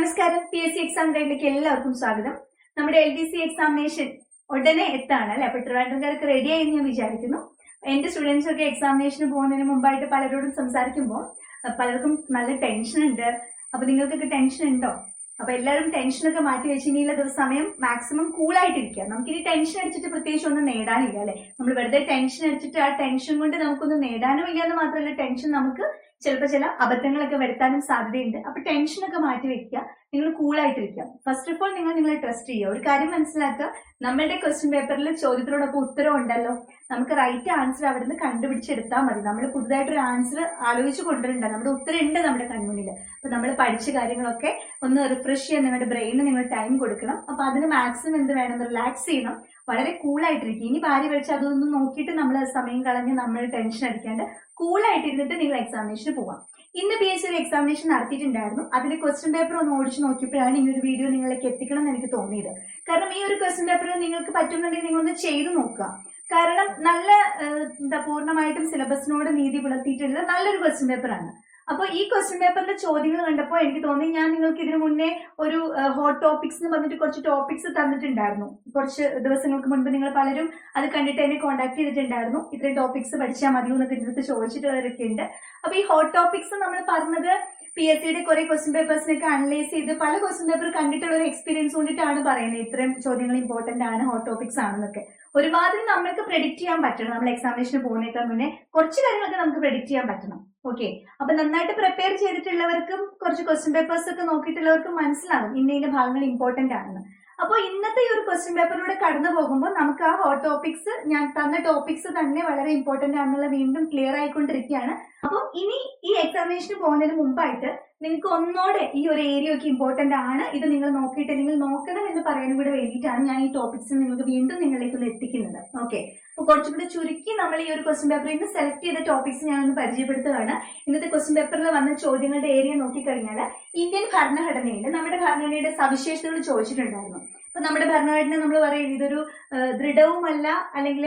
നമസ്കാരം. P S C exam ഗൈഡിലേക്ക് എല്ലാവർക്കും സ്വാഗതം. നമ്മുടെ എൽ ഡി സി എക്സാമിനേഷൻ ഉടനെ എത്താണ് അല്ലെ? അപ്പൊ ട്രിവാൻഡ്രംകാർക്ക് റെഡി ആയി ഞാൻ വിചാരിക്കുന്നു. എന്റെ സ്റ്റുഡൻസ് ഒക്കെ എക്സാമിനേഷന് പോകുന്നതിന് മുമ്പായിട്ട് പലരോടും സംസാരിക്കുമ്പോൾ പലർക്കും നല്ല ടെൻഷൻ ഉണ്ട്. അപ്പൊ നിങ്ങൾക്കൊക്കെ ടെൻഷൻ ഉണ്ടോ? അപ്പൊ എല്ലാവരും ടെൻഷനൊക്കെ മാറ്റി വെച്ച് ഇനിയുള്ള സമയം മാക്സിമം കൂളായിട്ടിരിക്കുക നമുക്കിനി ടെൻഷൻ അടിച്ചിട്ട് പ്രത്യേകിച്ച് ഒന്നും നേടാനില്ല അല്ലെ? നമ്മൾ വെറുതെ ടെൻഷൻ അടിച്ചിട്ട് ആ ടെൻഷൻ കൊണ്ട് നമുക്കൊന്നും നേടാനും ഇല്ല എന്ന് മാത്രമല്ല ടെൻഷൻ നമുക്ക് ചിലപ്പോൾ ചില അബദ്ധങ്ങളൊക്കെ വരുത്താനും സാധ്യതയുണ്ട്. അപ്പൊ ടെൻഷനൊക്കെ മാറ്റി വെക്കുക. നിങ്ങൾ കൂളായിട്ടിരിക്കുക ഫസ്റ്റ് ഓഫ് ഓൾ നിങ്ങൾ നിങ്ങളെ ട്രസ്റ്റ് ചെയ്യുക. ഒരു കാര്യം മനസ്സിലാക്കുക. നമ്മളുടെ ക്വസ്റ്റ്യൻ പേപ്പറിൽ ചോദ്യത്തിനോടൊപ്പം ഉത്തരം ഉണ്ടല്ലോ. നമുക്ക് റൈറ്റ് ആൻസർ അവിടെ നിന്ന് കണ്ടുപിടിച്ചെടുത്താൽ മതി. നമ്മൾ പുതുതായിട്ട് ഒരു ആൻസർ ആലോചിച്ച് കൊണ്ടുവരണ്ട. നമ്മുടെ ഉത്തരം ഉണ്ട് നമ്മുടെ കൺമുന്നിൽ. അപ്പൊ നമ്മൾ പഠിച്ച കാര്യങ്ങളൊക്കെ ഒന്ന് റിഫ്രഷ് ചെയ്യാൻ നിങ്ങളുടെ ബ്രെയിനിന് നിങ്ങൾ ടൈം കൊടുക്കണം. അപ്പൊ അതിന് മാക്സിമം എന്ത് വേണം? റിലാക്സ് ചെയ്യണം. വളരെ കൂളായിട്ടിരിക്കും ഇനി ഭാര്യ കഴിച്ച് അതൊന്നും നോക്കിയിട്ട് നമ്മൾ സമയം കളഞ്ഞ് നമ്മൾ ടെൻഷൻ അടിക്കാണ്ട് കൂളായിട്ടിരുന്നിട്ട് നിങ്ങൾ എക്സാമിനേഷന് പോവാം. ഇന്ന് പി സി ഒരു എക്സാമിനേഷൻ നടത്തിയിട്ടുണ്ടായിരുന്നു. അതിൽ ക്വസ്റ്റ്യൻ പേപ്പർ ഒന്ന് ഓടിച്ച് നോക്കിയപ്പോഴാണ് ഈ ഒരു വീഡിയോ നിങ്ങളിലേക്ക് എത്തിക്കണം എന്ന് എനിക്ക് തോന്നിയത്. കാരണം ഈ ഒരു ക്വസ്റ്റ്യൻ പേപ്പർ നിങ്ങൾക്ക് പറ്റുന്നുണ്ടെങ്കിൽ നിങ്ങളൊന്ന് ചെയ്തു നോക്കുക. കാരണം നല്ല എന്താ പൂർണമായിട്ടും സിലബസിനോട് നീതി പുലർത്തിയിട്ടുള്ള നല്ലൊരു ക്വസ്റ്റ്യൻ പേപ്പറാണ് അപ്പോൾ ഈ ക്വസ്റ്റ്യൻ പേപ്പറിന്റെ ചോദ്യങ്ങൾ കണ്ടപ്പോൾ എനിക്ക് തോന്നി ഞാൻ നിങ്ങൾക്ക് ഇതിനു മുന്നേ ഒരു ഹോട്ട് ടോപ്പിക്സ് എന്ന് പറഞ്ഞിട്ട് കുറച്ച് ടോപ്പിക്സ് തന്നിട്ടുണ്ടായിരുന്നു. കുറച്ച് ദിവസങ്ങൾക്ക് മുൻപ് നിങ്ങൾ പലരും അത് കണ്ടിട്ട് എന്നെ കോൺടാക്ട് ചെയ്തിട്ടുണ്ടായിരുന്നു. ഇത്രയും ടോപ്പിക്സ് പഠിച്ചാൽ മതിയോ എന്നൊക്കെ എന്റെ ചോദിച്ചിട്ടുള്ളവരൊക്കെ ഉണ്ട്. അപ്പൊ ഈ ഹോട്ട് ടോപ്പിക്സ് നമ്മൾ പറഞ്ഞത് പി എസ് സിയുടെ കുറെ ക്വസ്റ്റ്യൻ പേപ്പേഴ്സിനൊക്കെ അനലൈസ് ചെയ്ത് പല ക്വസ്റ്റ്യൻ പേപ്പർ കണ്ടിട്ടുള്ള ഒരു എക്സ്പീരിയൻസ് കൊണ്ടിട്ടാണ് പറയുന്നത്. ഇത്രയും ചോദ്യങ്ങൾ ഇമ്പോർട്ടന്റ് ആണ് ഹോട്ട് ടോപ്പിക്സ് ആണെന്നൊക്കെ. ഒരുമാതിരി നമ്മൾക്ക് പ്രെഡിക്റ്റ് ചെയ്യാൻ പറ്റണം. നമ്മൾ എക്സാമിനേഷന് പോകുന്നേക്കാൾ മുന്നേ കുറച്ച് കാര്യങ്ങളൊക്കെ നമുക്ക് പ്രെഡിക്റ്റ് ചെയ്യാൻ പറ്റണം. ഓക്കെ അപ്പൊ നന്നായിട്ട് പ്രിപ്പയർ ചെയ്തിട്ടുള്ളവർക്കും കുറച്ച് ക്വസ്റ്റ്യൻ പേപ്പേഴ്സ് ഒക്കെ നോക്കിയിട്ടുള്ളവർക്കും മനസ്സിലാകും ഇന്ന ഭാഗങ്ങൾ ഇമ്പോർട്ടന്റ് ആണെന്ന്. അപ്പോൾ ഇന്നത്തെ ഈ ഒരു ക്വസ്റ്റ്യൻ പേപ്പറിലൂടെ കടന്നു പോകുമ്പോൾ നമുക്ക് ആ ഹോട്ട് ടോപ്പിക്സ് ഞാൻ തന്ന ടോപ്പിക്സ് തന്നെ വളരെ ഇമ്പോർട്ടന്റ് ആണെന്നുള്ള വീണ്ടും ക്ലിയർ ആയിക്കൊണ്ടിരിക്കുകയാണ്. അപ്പോൾ ഇനി ഈ എക്സാമിനേഷന് പോകുന്നതിന് മുമ്പായിട്ട് നിങ്ങൾക്ക് ഒന്നോടെ ഈ ഒരു ഏരിയ ഒക്കെ ഇമ്പോർട്ടന്റ് ആണ്. ഇത് നിങ്ങൾ നോക്കിയിട്ടില്ലെങ്കിൽ നോക്കണം എന്ന് പറയാനും കൂടെ വേണ്ടിയിട്ടാണ് ഞാൻ ഈ ടോപ്പിക്സ് നിങ്ങൾക്ക് വീണ്ടും നിങ്ങളിലേക്ക് ഒന്ന് എത്തിക്കുന്നത്. ഓക്കെ അപ്പൊ കുറച്ചും കൂടെ ചുരുക്കി നമ്മൾ ഈ ഒരു ക്വസ്റ്റ്യൻ പേപ്പറിൽ നിന്ന് സെലക്ട് ചെയ്ത ടോപ്പിക്സ് ഞാൻ ഒന്ന് പരിചയപ്പെടുത്തുകയാണ്. ഇന്നത്തെ ക്വസ്റ്റ്യൻ പേപ്പറിൽ വന്ന ചോദ്യങ്ങളുടെ ഏരിയ നോക്കിക്കഴിഞ്ഞാൽ ഇന്ത്യൻ ഭരണഘടനയിൽ നമ്മുടെ ഭരണഘടനയുടെ സവിശേഷതകൾ ചോദിച്ചിട്ടുണ്ടായിരുന്നു. അപ്പൊ നമ്മുടെ ഭരണഘടന നമ്മൾ പറയും ഇതൊരു ദൃഢവുമല്ല അല്ലെങ്കിൽ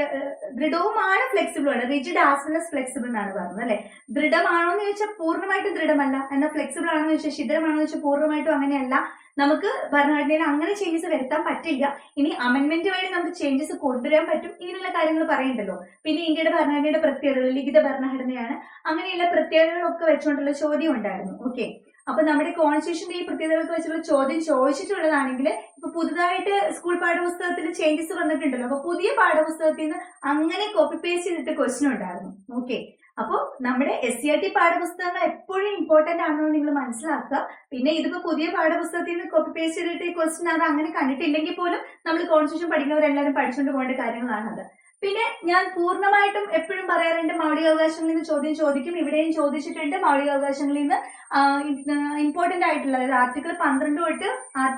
ദൃഢവുമാണ് ഫ്ലെക്സിബിൾ ആണ്. റിജിഡ് ആസ് വെൽ ഫ്ലെക്സിബിൾ എന്നാണ് പറയുന്നത് അല്ലെ? ദൃഢമാണോ എന്ന് ചോദിച്ചാൽ പൂർണമായിട്ടും ദൃഢമല്ല. എന്നാൽ ഫ്ലെക്സിബിൾ ആണോ എന്ന് ചോദിച്ചാൽ ശിഥിരമാണോ എന്ന് ചോദിച്ചാൽ പൂർണമായിട്ടും അങ്ങനെയല്ല. നമുക്ക് ഭരണഘടനയിൽ അങ്ങനെ ചേഞ്ചസ് വരുത്താൻ പറ്റില്ല. ഇനി അമെന്റ്മെന്റ് വഴി നമുക്ക് ചേഞ്ചസ് കൊണ്ടുവരാൻ പറ്റും ഇങ്ങനെയുള്ള കാര്യങ്ങൾ പറയണ്ടല്ലോ. പിന്നെ ഇന്ത്യയുടെ ഭരണഘടനയുടെ പ്രത്യേകതകൾ ലിഖിത ഭരണഘടനയാണ്. അങ്ങനെയുള്ള പ്രത്യേകതകളൊക്കെ വെച്ചുകൊണ്ടുള്ള ചോദ്യം ഉണ്ടായിരുന്നു. ഓക്കെ അപ്പൊ നമ്മുടെ കോൺസ്റ്റിറ്റ്യൂഷന്റെ ഈ പ്രത്യേകതകൾക്ക് വെച്ചുള്ള ചോദ്യം ചോദിച്ചിട്ടുള്ളതാണെങ്കിൽ ഇപ്പൊ പുതുതായിട്ട് സ്കൂൾ പാഠപുസ്തകത്തിൽ ചേഞ്ചസ് വന്നിട്ടുണ്ടല്ലോ. അപ്പൊ പുതിയ പാഠപുസ്തകത്തിൽ നിന്ന് അങ്ങനെ കോപ്പി പേസ്റ്റ് ചെയ്തിട്ട് ക്വസ്റ്റ്യൻ ഉണ്ടായിരുന്നു. ഓക്കെ അപ്പോൾ നമ്മുടെ എസ് സി ആർ ടി പാഠപുസ്തകങ്ങൾ എപ്പോഴും ഇമ്പോർട്ടന്റ് ആണെന്ന് നിങ്ങൾ മനസ്സിലാക്കുക. പിന്നെ ഇതിപ്പോ പുതിയ പാഠപുസ്തകത്തിൽ നിന്ന് കോപ്പി പേസ്റ്റ് ചെയ്തിട്ട് ക്വസ്റ്റ്യൻ അത് അങ്ങനെ കണ്ടിട്ടില്ലെങ്കിൽ പോലും നമ്മൾ കോൺസ്റ്റിറ്റ്യൂഷൻ പഠിക്കുന്നവരെല്ലാവരും പഠിച്ചുകൊണ്ട് പോകേണ്ട കാര്യങ്ങളാണത്. പിന്നെ ഞാൻ പൂർണമായിട്ടും എപ്പോഴും പറയാറുണ്ട് മൗലികാവകാശങ്ങളിൽ നിന്ന് ചോദ്യം ചോദിക്കും ഇവിടെയും ചോദിച്ചിട്ടുണ്ട് മൗലികാവകാശങ്ങളിൽ നിന്ന് ഇമ്പോർട്ടന്റ് ആയിട്ടുള്ള അതായത് ആർട്ടിക്കിൾ പന്ത്രണ്ട് തൊട്ട്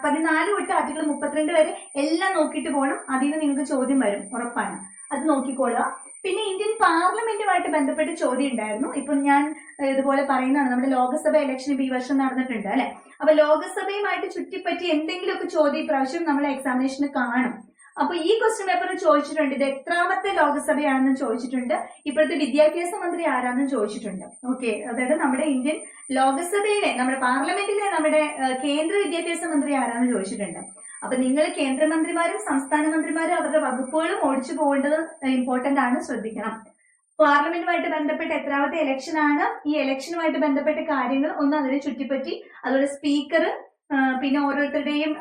പതിനാല് തൊട്ട് ആർട്ടിക്കിൾ മുപ്പത്തിരണ്ട് വരെ എല്ലാം നോക്കിയിട്ട് പോകണം അതിൽ നിന്ന് നിങ്ങൾക്ക് ചോദ്യം വരും ഉറപ്പാണ്. അത് നോക്കിക്കോളുക. പിന്നെ ഇന്ത്യൻ പാർലമെന്റുമായിട്ട് ബന്ധപ്പെട്ട് ചോദ്യം ഉണ്ടായിരുന്നു. ഇപ്പൊ ഞാൻ ഇതുപോലെ പറയുന്നതാണ് നമ്മുടെ ലോകസഭ ഇലക്ഷൻ ഈ വർഷം നടന്നിട്ടുണ്ട് അല്ലെ? അപ്പൊ ലോകസഭയുമായിട്ട് ചുറ്റിപ്പറ്റി എന്തെങ്കിലുമൊക്കെ ചോദ്യം ഇപ്രാവശ്യം നമ്മൾ എക്സാമിനേഷന് കാണും. അപ്പൊ ഈ ക്വസ്റ്റ്യൻ പേപ്പറിൽ ചോദിച്ചിട്ടുണ്ട് ഇത് എത്രാമത്തെ ലോകസഭയാണെന്ന് ചോദിച്ചിട്ടുണ്ട് ഇപ്പോഴത്തെ വിദ്യാഭ്യാസ മന്ത്രി ആരാണെന്ന് ചോദിച്ചിട്ടുണ്ട്. ഓക്കെ അതായത് നമ്മുടെ ഇന്ത്യൻ ലോകസഭയിലെ നമ്മുടെ പാർലമെന്റിലെ നമ്മുടെ കേന്ദ്ര വിദ്യാഭ്യാസ മന്ത്രി ആരാണെന്ന് ചോദിച്ചിട്ടുണ്ട്. അപ്പൊ നിങ്ങൾ കേന്ദ്രമന്ത്രിമാരും സംസ്ഥാന മന്ത്രിമാരും അവരുടെ വകുപ്പുകളും ഓടിച്ചു പോകേണ്ടത് ഇമ്പോർട്ടന്റ് ആണ് ശ്രദ്ധിക്കണം. പാർലമെന്റുമായിട്ട് ബന്ധപ്പെട്ട് എത്രാമത്തെ ഇലക്ഷൻ ആണ്. ഈ ഇലക്ഷനുമായിട്ട് ബന്ധപ്പെട്ട കാര്യങ്ങൾ ഒന്ന് അതിനെ ചുറ്റിപ്പറ്റി അതുപോലെ സ്പീക്കർ പിന്നെ ഓരോരുത്തരുടെയും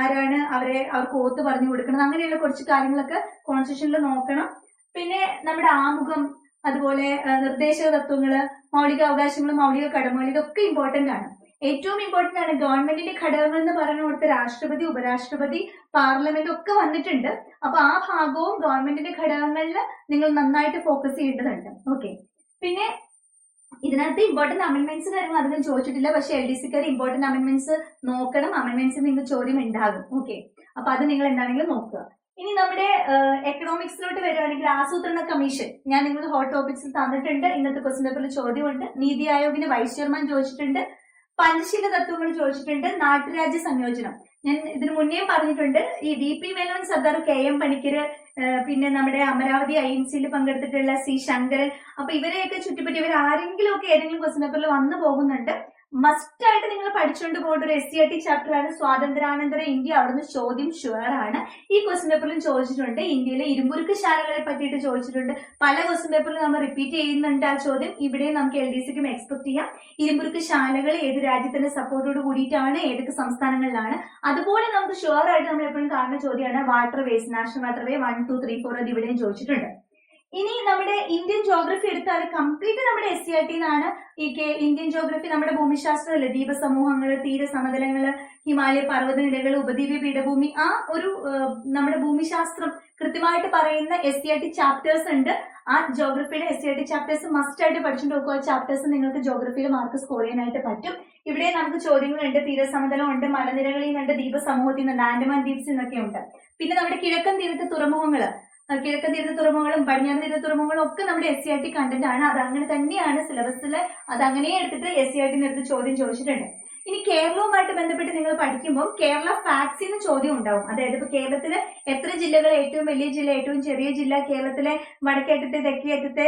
ആരാണ് അവരെ അവർക്ക് ഓത്ത് പറഞ്ഞു കൊടുക്കണം അങ്ങനെയുള്ള കുറച്ച് കാര്യങ്ങളൊക്കെ കോൺസ്റ്റിറ്റ്യൂഷനിൽ നോക്കണം. പിന്നെ നമ്മുടെ ആമുഖം അതുപോലെ നിർദ്ദേശക തത്വങ്ങൾ മൗലിക അവകാശങ്ങളും മൗലിക കടമകൾ ഇതൊക്കെ ഇമ്പോർട്ടന്റ് ആണ്. ഏറ്റവും ഇമ്പോർട്ടന്റ് ആണ് ഗവൺമെന്റിന്റെ ഘടകങ്ങൾ എന്ന് പറഞ്ഞു കൊടുത്ത രാഷ്ട്രപതി ഉപരാഷ്ട്രപതി പാർലമെന്റ് ഒക്കെ വന്നിട്ടുണ്ട്. അപ്പൊ ആ ഭാഗവും ഗവൺമെന്റിന്റെ ഘടകങ്ങളിൽ നിങ്ങൾ നന്നായിട്ട് ഫോക്കസ് ചെയ്യേണ്ടതുണ്ട്. ഓക്കെ പിന്നെ ഇതിനകത്ത് ഇമ്പോർട്ടന്റ് അമെന്റ്മെന്റ്സ് കാര്യങ്ങൾ അധികം ചോദിച്ചിട്ടില്ല. പക്ഷെ എൽ ഡി സിക്കാർ ഇമ്പോർട്ടന്റ് അമെന്റ്മെന്റ്സ് നോക്കണം. അമെന്റ്മെന്റ്സ് നിങ്ങൾക്ക് ചോദ്യം ഉണ്ടാകും. ഓക്കെ അപ്പൊ അത് നിങ്ങൾ എന്താണെങ്കിലും നോക്കുക. ഇനി നമ്മുടെ എക്കണോമിക്സിലോട്ട് വരുവാണെങ്കിൽ ആസൂത്രണ കമ്മീഷൻ ഞാൻ നിങ്ങൾ ഹോട്ട് ടോപ്പിക്സിൽ തന്നിട്ടുണ്ട്. ഇന്നത്തെ ക്വസ്റ്റ്യൻ പേപ്പറിൽ ചോദ്യമുണ്ട്. നീതി ആയോഗിന് വൈസ് ചെയർമാൻ ചോദിച്ചിട്ടുണ്ട്. പഞ്ചശീല തത്വങ്ങൾ ചോദിച്ചിട്ടുണ്ട്. നാട്ടുരാജ്യ സംയോജനം. ഞാൻ ഇതിനു മുന്നേ പറഞ്ഞിട്ടുണ്ട്. ഈ V P Menon Sardar K M Panikkar പിന്നെ നമ്മുടെ അമരാവതി ഐ എൻ സിയിൽ പങ്കെടുത്തിട്ടുള്ള സി ശങ്കരൻ. അപ്പൊ ഇവരെയൊക്കെ ചുറ്റിപ്പറ്റി ഇവർ ആരെങ്കിലും ഒക്കെ ഏതെങ്കിലും ക്വസ്റ്റ്യൻ പേപ്പറിൽ വന്നു പോകുന്നുണ്ട്. മസ്റ്റ് ആയിട്ട് നിങ്ങൾ പഠിച്ചുകൊണ്ട് പോകേണ്ട ഒരു S C R T chapter ആണ് സ്വാതന്ത്ര്യാനന്തര ഇന്ത്യ. അവിടുന്ന് ചോദ്യം ഷുവർ ആണ്. ഈ ക്വസ്റ്റ്യൻ പേപ്പറിലും ചോദിച്ചിട്ടുണ്ട്. ഇന്ത്യയിലെ ഇരുമ്പുരുക്ക് ശാലകളെ പറ്റിയിട്ട് ചോദിച്ചിട്ടുണ്ട്. പല ക്വസ്റ്റ്യൻ പേപ്പറിലും നമ്മൾ റിപ്പീറ്റ് ചെയ്യുന്നുണ്ട് ആ ചോദ്യം. ഇവിടെയും നമുക്ക് എൽ ഡി സിക്കും എക്സ്പെക്ട് ചെയ്യാം. ഇരുമ്പുരുക്ക് ശാലകൾ ഏത് രാജ്യത്തിന്റെ സപ്പോർട്ടോട് കൂടിയിട്ടാണ്? ഏതൊക്കെ സംസ്ഥാനങ്ങളിലാണ്? അതുപോലെ നമുക്ക് ഷുവർ ആയിട്ട് നമ്മൾ എപ്പോഴും കാണുന്ന ചോദ്യമാണ്. Water ways national water way one two three four അത് ഇവിടെയും ചോദിച്ചിട്ടുണ്ട്. ഇനി നമ്മുടെ ഇന്ത്യൻ ജോഗ്രഫി എടുത്താൽ കംപ്ലീറ്റ് നമ്മുടെ എസ് സി ആർ ടി എന്നാണ് ഈ കെ- ഇന്ത്യൻ ജോഗ്രഫി നമ്മുടെ ഭൂമിശാസ്ത്രമല്ലേ? ദ്വീപസമൂഹങ്ങൾ തീരസമതലങ്ങൾ ഹിമാലയ പർവതനിരകൾ ഉപദ്വീപ പീഠഭൂമി ആ ഒരു നമ്മുടെ ഭൂമിശാസ്ത്രം കൃത്യമായിട്ട് പറയുന്ന S C R T chapters ഉണ്ട്. ആ ജോഗ്രഫിയുടെ S C R T chapters must ആയിട്ട് പഠിച്ചിട്ട് നോക്കുക ചാപ്റ്റേഴ്സ് നിങ്ങൾക്ക് ജോഗ്രഫിയിൽ മാർക്ക് സ്കോർ ചെയ്യാനായിട്ട് പറ്റും. ഇവിടെ നമുക്ക് ചോദ്യങ്ങളുണ്ട്. തീരസമതലം ഉണ്ട് മലനിരകളിൽ നിന്നുണ്ട് ദ്വീപസമൂഹത്തിൽ നിന്നുണ്ട് ആൻഡമാൻ ദ്വീപ്സിൽ നിന്നൊക്കെ ഉണ്ട്. പിന്നെ നമ്മുടെ കിഴക്കൻ തീരത്തെ തുറമുഖങ്ങൾ. ആ, കിഴക്കൻ തീരത്ത് തുറമുഖങ്ങളും പടിഞ്ഞാറൻ തീരത്ത് തുറമുഖങ്ങളും ഒക്കെ നമ്മുടെ S C R T content ആണ്. അത് അങ്ങനെ തന്നെയാണ് സിലബസിൽ അത് അങ്ങനെ എടുത്തിട്ട് എസ് സി ആർ ടി അടുത്ത് ചോദ്യം ചോദിച്ചിട്ടുണ്ട്. ഇനി കേരളവുമായിട്ട് ബന്ധപ്പെട്ട് നിങ്ങൾ പഠിക്കുമ്പോൾ കേരള ഫാക്ട്സിൽ നിന്ന് ചോദ്യം ഉണ്ടാവും. അതായത് ഇപ്പൊ കേരളത്തിലെ എത്ര ജില്ലകൾ ഏറ്റവും വലിയ ജില്ല ഏറ്റവും ചെറിയ ജില്ല കേരളത്തിലെ വടക്കേറ്റത്തെ തെക്കേറ്റത്തെ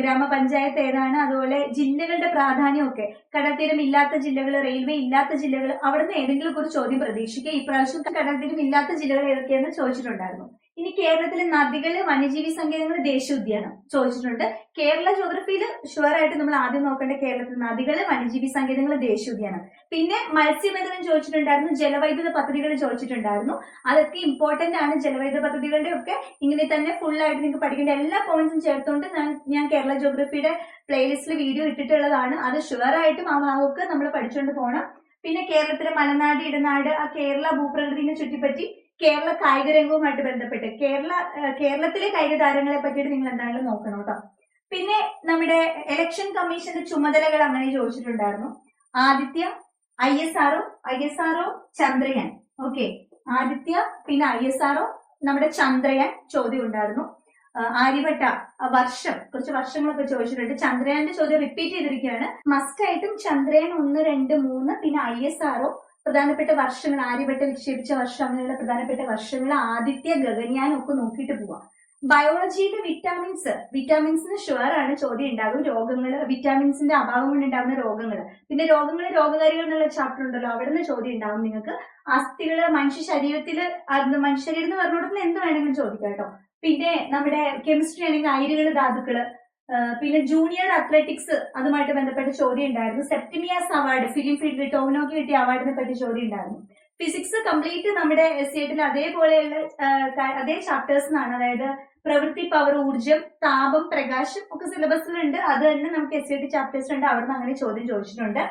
ഗ്രാമപഞ്ചായത്ത് ഏതാണ് അതുപോലെ ജില്ലകളുടെ പ്രാധാന്യമൊക്കെ കടൽത്തീരം ഇല്ലാത്ത ജില്ലകൾ റെയിൽവേ ഇല്ലാത്ത ജില്ലകൾ അവിടുന്ന് ഏതെങ്കിലും ഒരു ചോദ്യം പ്രതീക്ഷിക്കുക. ഇപ്രാവശ്യം കടൽത്തീരം ഇല്ലാത്ത ജില്ലകൾ ഏതൊക്കെയെന്ന് ചോദിച്ചിട്ടുണ്ടായിരുന്നു. ഇനി കേരളത്തിലെ നദികൾ വന്യജീവി സങ്കേതങ്ങൾ ദേശീയോദ്യാനം ചോദിച്ചിട്ടുണ്ട്. കേരള ജോഗ്രഫിയിൽ ഷുവർ ആയിട്ട് നമ്മൾ ആദ്യം നോക്കേണ്ട കേരളത്തിലെ നദികൾ വന്യജീവി സങ്കേതങ്ങൾ ദേശീയോദ്യാനം പിന്നെ മത്സ്യബന്ധനം ചോദിച്ചിട്ടുണ്ടായിരുന്നു ജലവൈദ്യുത പദ്ധതികൾ ചോദിച്ചിട്ടുണ്ടായിരുന്നു. അതൊക്കെ ഇമ്പോർട്ടന്റ് ആണ്. ജലവൈദ്യുത പദ്ധതികളുടെ ഒക്കെ ഇങ്ങനെ തന്നെ ഫുൾ ആയിട്ട് നിങ്ങൾക്ക് പഠിക്കേണ്ട എല്ലാ പോയിന്റ്സും ചേർത്തുകൊണ്ട് ഞാൻ കേരള ജോഗ്രഫിയുടെ പ്ലേലിസ്റ്റിൽ വീഡിയോ ഇട്ടിട്ടുള്ളതാണ്. അത് ഷുവർ ആയിട്ടും ആ ഭാഗമൊക്കെ നമ്മൾ പഠിച്ചുകൊണ്ട് പോകണം പിന്നെ കേരളത്തിലെ മലനാട് ഇടനാട് ആ കേരള ഭൂപ്രകൃതിനെ ചുറ്റിപ്പറ്റി കേരള കായിക രംഗവുമായിട്ട് ബന്ധപ്പെട്ട് കേരള കേരളത്തിലെ കായിക താരങ്ങളെ പറ്റിയിട്ട് നിങ്ങൾ എന്തായാലും നോക്കണം കേട്ടോ. പിന്നെ നമ്മുടെ ഇലക്ഷൻ കമ്മീഷന്റെ ചുമതലകൾ അങ്ങനെ ചോദിച്ചിട്ടുണ്ടായിരുന്നു. Aditya I S R O I S R O Chandrayaan. Okay Aditya പിന്നെ ഐ എസ് ആർഒ നമ്മുടെ ചന്ദ്രയാൻ ചോദ്യം ഉണ്ടായിരുന്നു. ആര്യവട്ട വർഷം കുറച്ച് വർഷങ്ങളൊക്കെ ചോദിച്ചിട്ടുണ്ട്. ചന്ദ്രയാന്റെ ചോദ്യം റിപ്പീറ്റ് ചെയ്തിരിക്കുകയാണ്. മസ്റ്റ് ആയിട്ടും ചന്ദ്രയാൻ ഒന്ന് രണ്ട് മൂന്ന് പിന്നെ ഐ എസ് ആർഒ പ്രധാനപ്പെട്ട വർഷങ്ങൾ ആര്യഭട്ട വിക്ഷേപിച്ച വർഷം അങ്ങനെയുള്ള പ്രധാനപ്പെട്ട വർഷങ്ങൾ ആദിത്യ ഗഗൻയാനും ഒക്കെ നോക്കിയിട്ട് പോവാം. ബയോളജിയിലെ വിറ്റാമിൻസ് വിറ്റാമിൻസിന് ഷുവർ ആണ് ചോദ്യം ഉണ്ടാകും. രോഗങ്ങൾ വിറ്റാമിൻസിന്റെ അഭാവം കൊണ്ട് ഉണ്ടാകുന്ന രോഗങ്ങൾ. പിന്നെ രോഗങ്ങൾ രോഗകാരികൾ എന്നുള്ള ചാപ്റ്റർ ഉണ്ടല്ലോ അവിടെ നിന്ന് ചോദ്യം ഉണ്ടാകും നിങ്ങൾക്ക്. അസ്ഥികൾ മനുഷ്യ ശരീരത്തിൽ മനുഷ്യ ശരീരം എന്ന് പറഞ്ഞുകൊടുക്കുന്ന എന്ത് വേണമെങ്കിലും ചോദിക്കാം കേട്ടോ. പിന്നെ നമ്മുടെ കെമിസ്ട്രി ആണെങ്കിൽ അയിരുകൾ ധാതുക്കൾ പിന്നെ ജൂനിയർ അത്ലറ്റിക്സ് അതുമായിട്ട് ബന്ധപ്പെട്ട ചോദ്യം ഉണ്ടായിരുന്നു. സെപ്റ്റിമിയാസ് അവാർഡ് ഫിലിം ഫീൽഡ് ടോമിനോക്ക് കിട്ടിയ അവാർഡിനെ പറ്റി ചോദ്യം ഉണ്ടായിരുന്നു. ഫിസിക്സ് കംപ്ലീറ്റ് നമ്മുടെ എസ് എറ്റിൽ അതേപോലെയുള്ള അതേ ചാപ്റ്റേഴ്സ് ചാപ്റ്റേഴ്സിനാണ് അതായത് പ്രവൃത്തി പവർ ഊർജം താപം പ്രകാശം ഒക്കെ സിലബസിലുണ്ട് അത് തന്നെ നമുക്ക് എസ് ടി ചാപ്റ്റേഴ്സ് ഉണ്ട് അവിടെ നിന്ന് അങ്ങനെ ചോദ്യം ചോദിച്ചിട്ടുണ്ട്.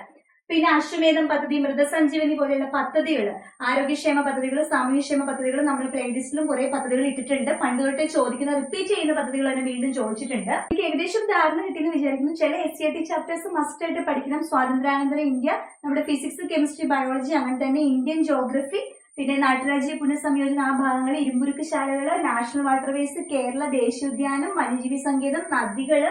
പിന്നെ അശ്വമേധം പദ്ധതി മൃതസഞ്ജീവനി പോലെയുള്ള പദ്ധതികൾ ആരോഗ്യക്ഷേമ പദ്ധതികൾ സാമൂഹ്യക്ഷേമ പദ്ധതികൾ നമ്മൾ പ്ലേലിസ്റ്റിലും കുറെ പദ്ധതികൾ ഇട്ടിട്ടുണ്ട്. പണ്ട് തൊട്ടേ ചോദിക്കുന്ന റിപ്പീറ്റ് ചെയ്യുന്ന പദ്ധതികൾ തന്നെ വീണ്ടും ചോദിച്ചിട്ടുണ്ട്. എനിക്ക് ഏകദേശം ധാരണ കിട്ടിയെന്ന് വിചാരിക്കുന്നു. ചില S C T chapters must ആയിട്ട് പഠിക്കണം. സ്വാതന്ത്ര്യാനന്തര ഇന്ത്യ നമ്മുടെ ഫിസിക്സ് കെമിസ്ട്രി ബയോളജി അങ്ങനെ തന്നെ ഇന്ത്യൻ ജോഗ്രഫി പിന്നെ നാട്ടുരാജ്യ പുനഃസംയോജന ആ ഭാഗങ്ങൾ ഇരുമ്പുരുക്ക് ശാലകൾ നാഷണൽ വാട്ടർവേസ് കേരള ദേശീയോദ്യാനം വന്യജീവി സങ്കേതം നദികൾ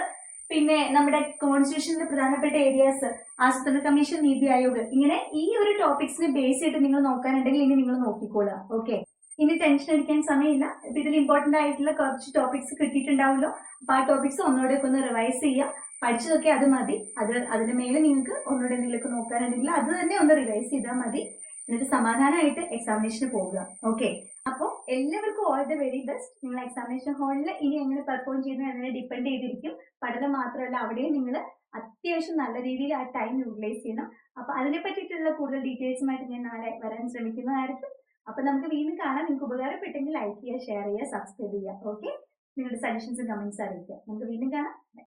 പിന്നെ നമ്മുടെ കോൺസ്റ്റിറ്റ്യൂഷനിലെ പ്രധാനപ്പെട്ട ഏരിയാസ് ആസൂത്രണ കമ്മീഷൻ നീതി ആയോഗ് ഇങ്ങനെ ഈ ഒരു ടോപ്പിക്സിനെ ബേസ് ചെയ്തിട്ട് നിങ്ങൾ നോക്കാനുണ്ടെങ്കിൽ ഇനി നിങ്ങൾ നോക്കിക്കോളുക ഓക്കെ ഇനി ടെൻഷൻ അടിക്കാൻ സമയമില്ല. ഇപ്പൊ ഇതിൽ ഇമ്പോർട്ടന്റ് ആയിട്ടുള്ള കുറച്ച് ടോപ്പിക്സ് കിട്ടിയിട്ടുണ്ടാവുമല്ലോ. അപ്പൊ ആ ടോപ്പിക്സ് ഒന്നുകൂടെ ഒക്കെ ഒന്ന് റിവൈസ് ചെയ്യുക പഠിച്ചതൊക്കെ അത് മതി. അത് അതിന് മേലെ നിങ്ങൾക്ക് ഒന്നുകൂടെ എന്തെങ്കിലുമൊക്കെ നോക്കാനുണ്ടെങ്കിൽ അത് തന്നെ ഒന്ന് റിവൈസ് ചെയ്താൽ മതി. എന്നിട്ട് സമാധാനമായിട്ട് എക്സാമിനേഷന് പോവുക. ഓക്കെ അപ്പോൾ എല്ലാവർക്കും ഓൾ ദ വെരി ബെസ്റ്റ് നിങ്ങൾ എക്സാമിനേഷൻ ഹാളിൽ ഇനി എങ്ങനെ പെർഫോം ചെയ്യുന്നു എന്നതിനെ ഡിപ്പെൻഡ് ചെയ്തിരിക്കും. പഠനം മാത്രമല്ല അവിടെയും നിങ്ങൾ അത്യാവശ്യം നല്ല രീതിയിൽ ആ ടൈം യൂട്ടിലൈസ് ചെയ്യണം. അപ്പോൾ അതിനെ പറ്റിയിട്ടുള്ള കൂടുതൽ ഡീറ്റെയിൽസുമായിട്ട് ഞാൻ നാളെ വരാൻ ശ്രമിക്കുന്നതായിരിക്കും. അപ്പോൾ നമുക്ക് വീണ്ടും കാണാം. നിങ്ങൾക്ക് ഉപകാരപ്പെട്ടെങ്കിൽ ലൈക്ക് ചെയ്യുക ഷെയർ ചെയ്യുക സബ്സ്ക്രൈബ് ചെയ്യുക. ഓക്കെ നിങ്ങളുടെ സജഷൻസും കമന്റ്സ് അറിയിക്കുക. നമുക്ക് വീണ്ടും കാണാം.